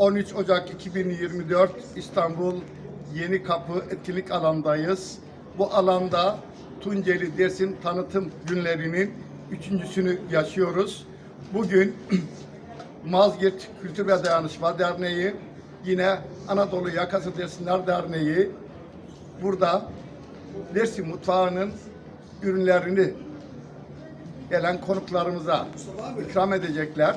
13 Ocak 2024 İstanbul Yeni Kapı etkinlik alandayız. Bu alanda Tunceli Dersim tanıtım günlerinin üçüncüsünü yaşıyoruz. Bugün Mazgirt Kültür ve Dayanışma Derneği, yine Anadolu Yakası Dersimler Derneği burada Dersim mutfağının ürünlerini gelen konuklarımıza ikram edecekler.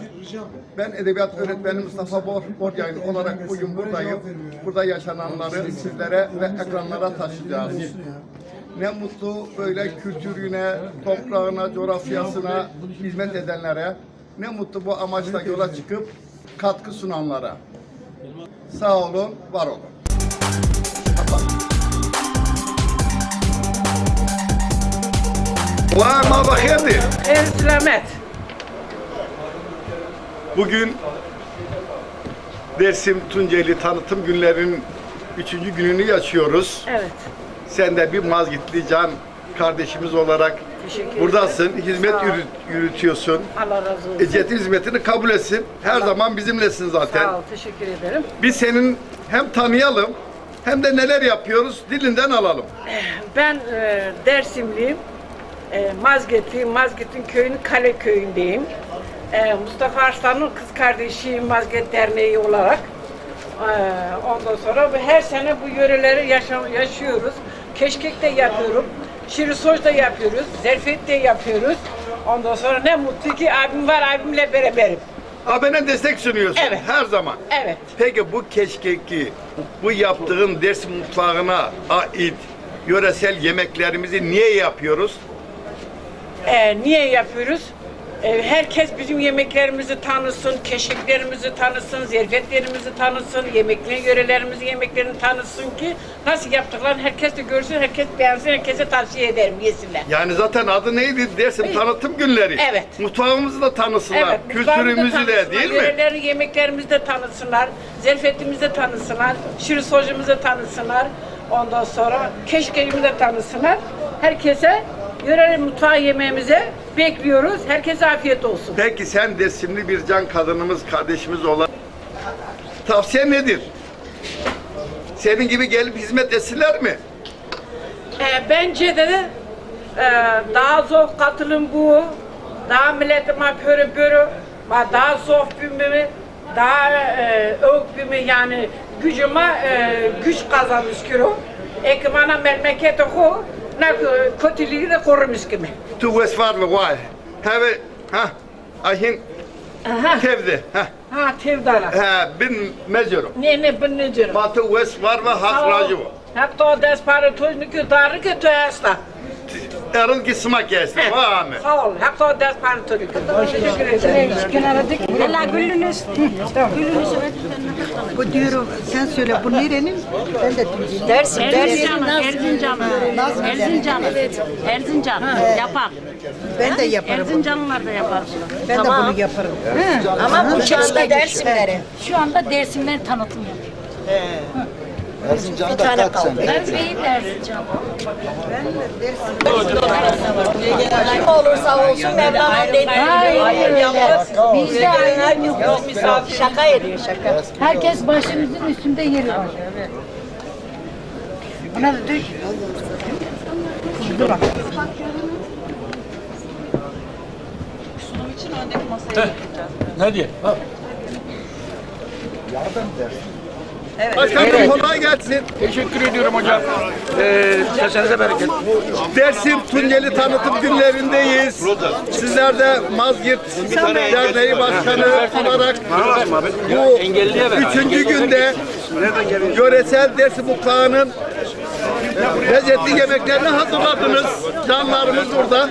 Ben edebiyat öğretmeni Mustafa Bor, Boryayın olarak bugün buradayım. Burada yaşananları sizlere ve ekranlara taşıyacağız. Ne mutlu böyle kültürüne, toprağına, coğrafyasına hizmet edenlere, ne mutlu bu amaçla yola çıkıp katkı sunanlara. Sağ olun, var olun. Vay ma bakaydı. Erslamet. Bugün Dersim Tunceli tanıtım günlerinin üçüncü gününü yaşıyoruz. Evet. Sen de bir Mazgitli can kardeşimiz olarak Teşekkür buradasın. ederim. Hizmet Sağ ol. yürü- yürütüyorsun. Allah razı olsun. Ecetin hizmetini kabul etsin. Her zaman bizimlesin zaten. Sağ ol. Teşekkür ederim. Biz senin hem tanıyalım hem de neler yapıyoruz dilinden alalım. Ben e, Dersimliyim. E, Mazgirt'liyim. Mazgirt'in köyünün Kale köyündeyim. E, Mustafa Arslan'ın kız kardeşiyim Mazgirt Derneği olarak. E, ondan sonra bu- her sene bu yöreleri yaşa- yaşıyoruz. Keşkek de yapıyorum. Şirisoç da yapıyoruz. Zerfet de yapıyoruz. Ondan sonra ne mutlu ki abim var abimle beraberim. Abine destek sunuyorsun Evet. her zaman. Evet. Peki bu keşkeki, bu yaptığın Dersim mutfağına ait yöresel yemeklerimizi niye yapıyoruz? Ee, niye yapıyoruz? Ee, herkes bizim yemeklerimizi tanısın, keşiklerimizi tanısın, zerfetlerimizi tanısın, yemekleri, yörelerimizi yemeklerini tanısın ki nasıl yaptıklarını herkes de görsün, herkes beğensin, herkese tavsiye ederim, yesinler. Yani zaten adı neydi? Dersim tanıtım günleri. Evet. Mutfağımızı da tanısınlar. mutfağımızı Kültürümüzü de değil mi? Yöreleri, yemeklerimizi de tanısınlar, zerfetimizi de tanısınlar, şirisocumuzu da tanısınlar, ondan sonra keşkeğimizi de tanısınlar. Herkese yöreli mutfağı yemeğimize bekliyoruz. Herkese afiyet olsun. Peki sen Dersimli bir can kadınımız, kardeşimiz olan tavsiye nedir? Senin gibi gelip hizmet etsinler mi? E, bence de e, daha zor katılım bu. Daha milletime pörü pörü. Daha zor bir daha e, bir yani gücüme e, güç kazanmış kiro. Ekmana memleketi ko ne kötülüğü de korumuş gibi. Tu Westfalen vay. Have ha ahin Aha. tevdi. Ha. Ha tevdana. Ha bin mezyorum. Ne ne ben ne diyorum. Ma tu Westfalen ve hak racı var. Hatta despare tozunu ki darı ki töyasta. Eril ki smak gelsin. Mi? Sağ ol. Hatta despare tozunu ki. Teşekkür ederim. Valla gülünüz. Gülünüz. Bu diyorum sen söyle bu nerenin? Ben de Tunceli. Dersim, Erzincan, Erzincan, Erzincan, Erzincan yapar. Ben de yaparım. Erzincanlılar da yapar. Ben de bunu yaparım. Ama bu şu anda Dersimleri. Şu anda Dersimler tanıtım yapıyor. Erzincan'da kaç sene? Ben beyim Erzincan. Kim olursa olsun Mevlana dedi. Hayır yapmaz. Biz de aynı. Şaka ediyor şaka. Herkes başımızın üstünde yeri var. Buna da dök. Dur bak. Hadi. Başkanım kolay gelsin. Teşekkür ediyorum hocam. Ee, sesinize bereket. Dersim Tunceli tanıtım günlerindeyiz. Sizler de Mazgirt Derneği Başkanı olarak bu üçüncü günde yöresel Dersim mutfağının lezzetli yemeklerini hazırladınız. Canlarımız burada.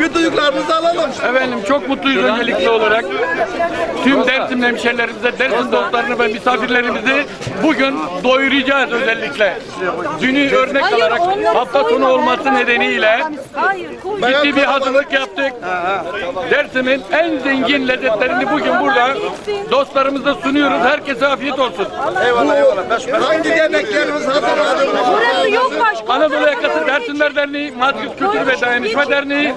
Bir duygularınızı alalım. Efendim çok mutluyuz öncelikli olarak. Tüm Dersim hemşerilerimize, Dersim dostlarını ve misafirlerimizi bugün doyuracağız özellikle. Dünü örnek alarak hafta sonu olması nedeniyle ciddi bir hazırlık yaptık. Dersim'in en zengin lezzetlerini bugün burada dostlarımıza sunuyoruz. Herkese afiyet olsun. Eyvallah eyvallah. Hangi yemeklerimiz hazırladınız? Anadolu Yakası Dersimler Derneği, Madrid Kültür ve Dayanışma Derneği,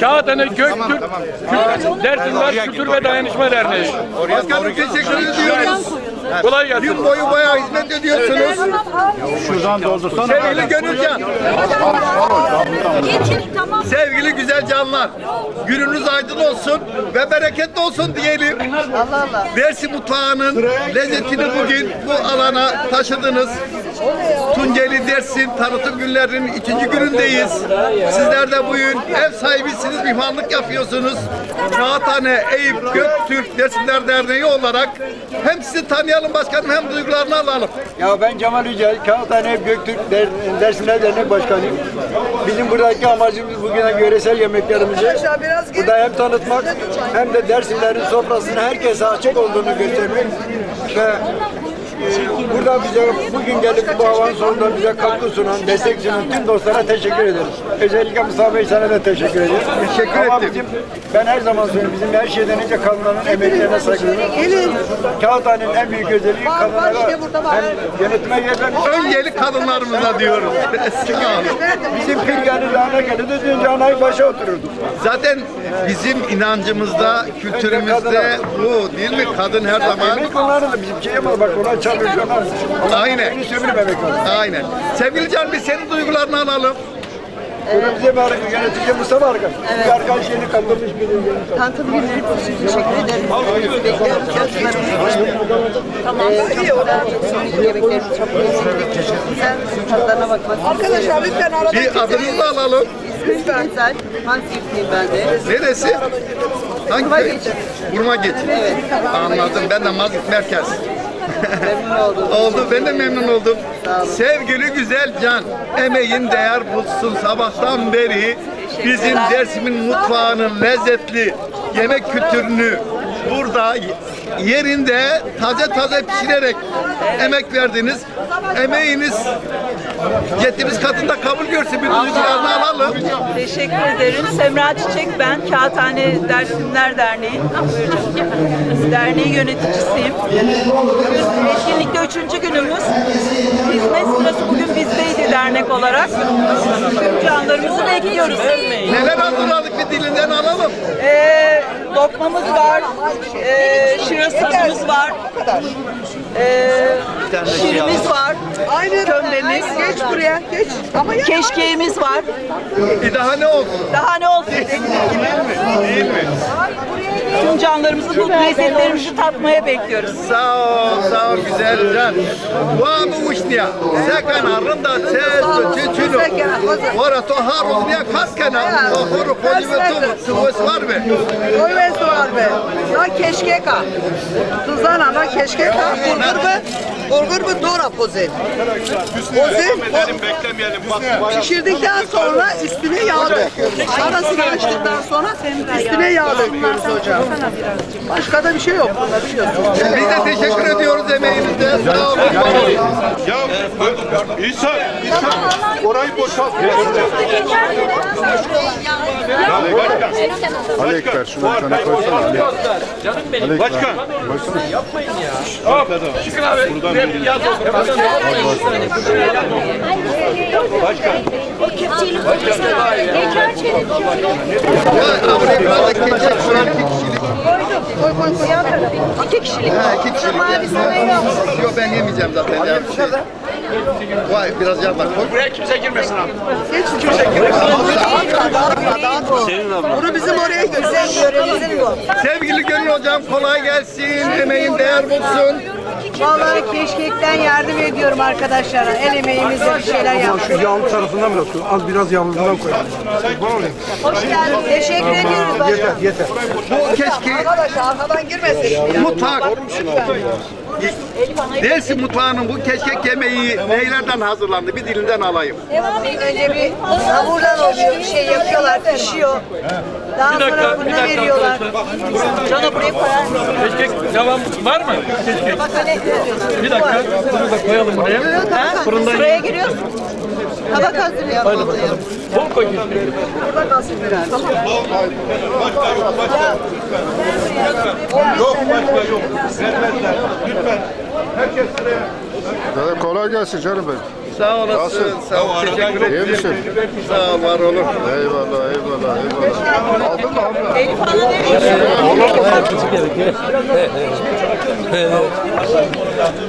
Kağıthane Göktürk Kült- Dersimler Kültür ve Dayanışma Derneği. Başkanım teşekkür ediyoruz. Kolay gelsin. Gün boyu bayağı hizmet ediyorsunuz. Şuradan doldursana. Sevgili Gönülcan, Geçin tamam. sevgili güzel canlar. Gününüz aydın olsun ve bereketli olsun diyelim. Dersim mutfağının lezzetini bugün bu alana taşıdınız. Tunceli Dersim tanıtım günlerinin ikinci günündeyiz. Sizler de bugün ev sahibisiniz, mimarlık yapıyorsunuz. Kağıthane Eyüp Göktürk Dersimler Derneği olarak hem sizi tanıyalım başkanım hem duygularını alalım. Ya ben Cemal Yücel, Kağıthane Göktürk Der Dersimler Dernek Başkanıyım. Bizim buradaki amacımız bugüne yöresel yemeklerimizi burada hem tanıtmak hem de Dersimlerin sofrasının herkese açık olduğunu göstermek ve burada bize bugün gelip bu havanın sonunda bize katkı sunan, destek sunan tüm dostlara teşekkür ederiz. Özellikle Mustafa Bey sana da teşekkür ediyorum. Teşekkür Ama ettim. bizim, ben her zaman söylüyorum bizim her şeyden önce kadınların emeklerine saygı duyuyorum. Kağıthanenin en büyük özelliği kadınlara hem yönetime gelmek Öncelik kadınlarımıza diyorum. Sağ olun. Bizim Pirgani Lağına geldi. Dün Canay başa otururduk. Zaten bizim inancımızda, kültürümüzde bu değil mi? Kadın her zaman Emek onların da bizim şey yapmadı. Bak ona çalışıyorlar. Aynen. Beni sömürmemek lazım. Aynen. Sevgili Can biz senin duygularını alalım. Bize bir arkadaş, yönetici Mustafa arkadaş. Bir arkadaş yeni katılmış bir yeni Tanıtım günleri için teşekkür ederim. Bekliyoruz. Tamam. Yemeklerimiz çok lezzetli. Güzel tadlarına bakmak. Arkadaşlar lütfen arada Bir adınızı da alalım. Lütfen güzel. Hangi ipliyim ben de? Neresi? Hangi Burma? Geçit. Burma Geçit. Anladım. Ben de Mazgit Merkez. Memnun oldum. Oldu. Ben de memnun oldum. Sevgili güzel Can, emeğin değer bulsun sabahtan beri bizim Dersim'in mutfağının lezzetli yemek kültürünü burada yerinde taze taze pişirerek emek verdiniz. Emeğiniz yettiğimiz katında kabul görsün. Bir duygularını alalım. Teşekkür ederim. Semra Çiçek ben. Kağıthane Dersimler Derneği. Derneği yöneticisiyim. Etkinlikte üçüncü günümüz. Hizmet sırası bugün bizdeydi dernek olarak. Tüm canlarımızı bekliyoruz. Neler hazırladık bir dilinden alalım. Ee, lokmamız var. Ee, şırasımız var. Ee, şirimiz var. Kömbemiz. Geç buraya. Geç. Ama Keşkeğimiz var. Bir daha ne olsun? Daha ne olsun? Değil mi? Tüm canlarımızı bu lezzetlerimizi tatmaya bekliyoruz. Sağ ol, sağ ol güzel can. Vamu uçniya. Sekan arında ses çüçünü. Ora to harun niya katkana. O horu koyu ve tu. Tuvus var mı? Koyves var be. Na keşkeka. Tuzana na keşkeka. Bulgur be. Bulgur be dora pozet. Pozet. Pişirdikten sonra üstüne yağ döküyoruz. Arasını açtıktan sonra üstüne yağ döküyoruz hocam. Başka da bir şey yok bunda biliyorsunuz. Biz de teşekkür ediyoruz emeğinize. Sağ olun. Ya İsa, İsa orayı boşalt. Ali Ekber şunu bir tane koysana Ali. Ali Ekber. Başkan. Çıkın abi. Hep yaz olsun. Ya buraya biraz da keçek şuran iki kişilik. Koy koy koy. İki kişilik. Ha, iki kişilik. Mavi sana yok. Yok ben yemeyeceğim zaten. Ya, şey. Vay biraz yandan koy. Buraya kimse girmesin abi. Bunu bizim oraya götür. Yöremizin bu. Sevgili Gönül hocam kolay gelsin. Emeğin değer bulsun. Vallahi keşkekten yardım ediyorum arkadaşlara. El emeğimizle bir şeyler yapıyoruz. Yağlı tarafından bırak. Az biraz yağlından koy. Hoş geldin. Teşekkür ediyoruz başkanım. Yeter. Bu keşke Arkadaş arkadan girmesin. mutfak. Dersim mutfağının bu keşkek yemeği neylerden hazırlandı? Bir dilinden alayım. Önce bir hamurdan oluyor. Bir şey yapıyorlar. Pişiyor. Daha Bir dakika, sonra bir fırına dakika veriyorlar. arkadaşlar. Cana buraya koyar mısın? Keşke devam var mı? Keşke. Bak hani Bir dakika. Bunu da koyalım buraya. Fırından Sıraya giriyorsun. Tabak hazırlayalım. bol koy keşke. Burada kalsın biraz. Yok başka yok. Vermezler. Lütfen. Herkes sıraya. Kolay gelsin canım benim. Sağ olasın. Nasılsın? Sağ ol. Teşekkür İyi ederim. misin? Sağ ol, var olun. Eyvallah, eyvallah, eyvallah. Aldın mı abla?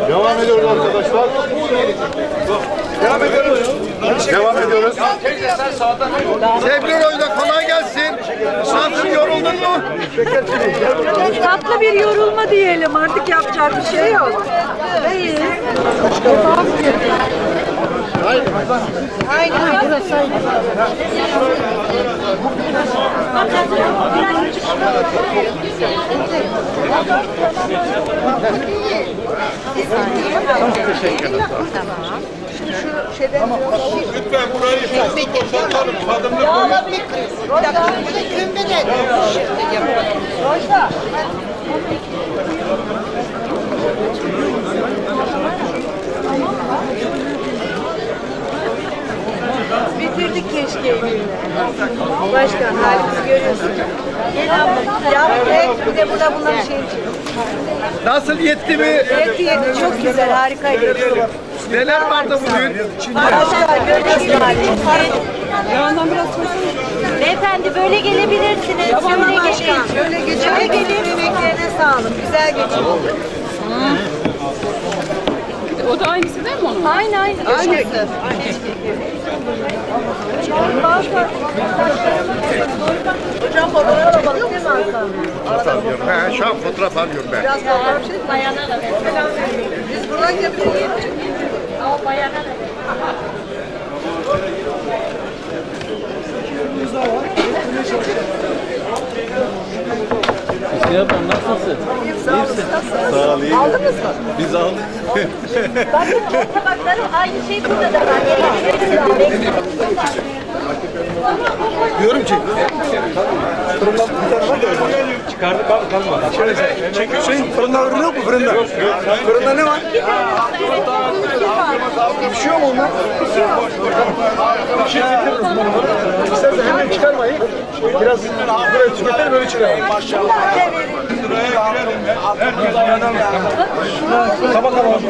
Devam ediyoruz arkadaşlar. Devam ediyoruz. Devam ediyoruz. Sevgili oyda kolay gelsin. Nasıl yoruldun mu? Tatlı bir yorulma diyelim artık yapacak bir şey yok. İyi. Lütfen burayı boşaltalım. Tadımlık Ya alabilir miyiz? Bir dakika. Bir de kömbe de. Bitirdik keşke. Başkan halimizi görüyorsun. Gel abla. Ya evet, bir de burada bunlar şey için. Nasıl yetti mi? Yeti yeti çok güzel harikaydı. Neler vardı bugün? Görüyorsun halimizi. Beyefendi böyle gelebilirsiniz. Şöyle geçin. Şöyle geçin. Şöyle gelin. Emeklerine sağlık. Güzel geçin. O da aynısı değil mi onun? Aynı aynı. Aynısı. Hocam fotoğraf alalım değil mi Hakan? Alıyorum. He, şu an fotoğraf alıyorum ben. Biraz fotoğraf şey. Bayana da ver. Biz buradan yapıyoruz. Al bayana da ver. Aldınız mı? Bakın o tabakları aynı şey burada da var. Diyorum ki fırından bir tane var ya. Çıkardı kal kalmadı. Şöyle çek. Şey fırında ürün yok mu fırında? Fırında ne var? Pişiyor mu onlar? İstersen hemen çıkarmayın. Biraz buraya tüketelim öyle çıkaralım. Tabak alalım,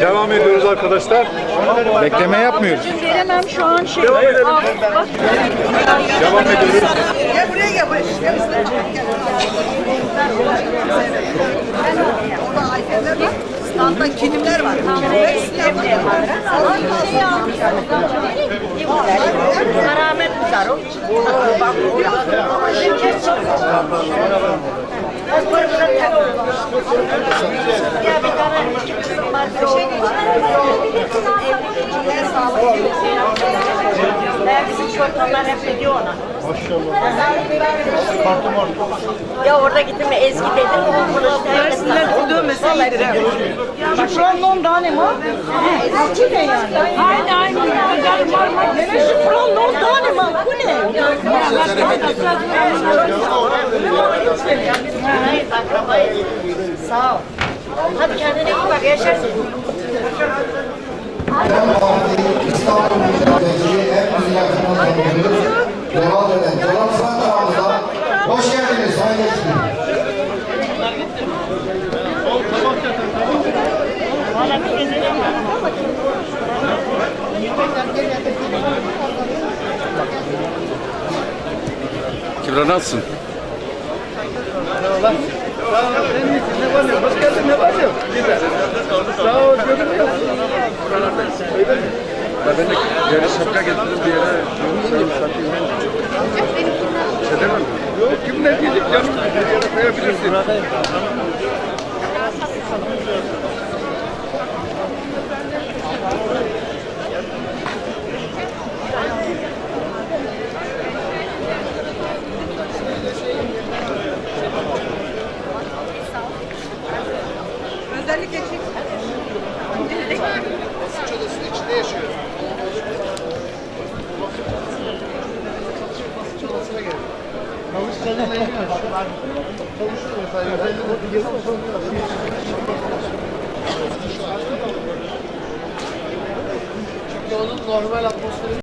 Devam ediyoruz arkadaşlar. Bekleme yapmıyoruz. Veremem şu an şey. Devam edelim. Devam ediyoruz. Gel buraya gel. buraya. Gel üstüne. Gel. Orada Ayfer'ler var. Kilimler var. Karamet tutar o. Ya bir tane iki kızım var. Bir şey Ben bizim çocuklar hep ediyor ona. Ya orada gittim mi Ezgi dedim. Dersinler Dövmese iyidir. evet. Şifronlu tane mi? Ezgi de yani. Aynı aynı. Güzel marmar. Şifronlu tane mi? Bu ne? Sağ ol. Hadi kendine iyi bak, yaşarsın. İstanbul Yakınına dokunuyoruz. Devam eden Coğraf Santra'mıza hoş geldiniz. Sayın Geçkin. Kibra nasılsın? Hoş geldin ne var ya? Sağ ol görünüyor. Ben de yarı şapka getirdim bir yere. Diyorum satayım ben. Şey demem. Yok kim ne diyecek canım? Bir yere koyabilirsin.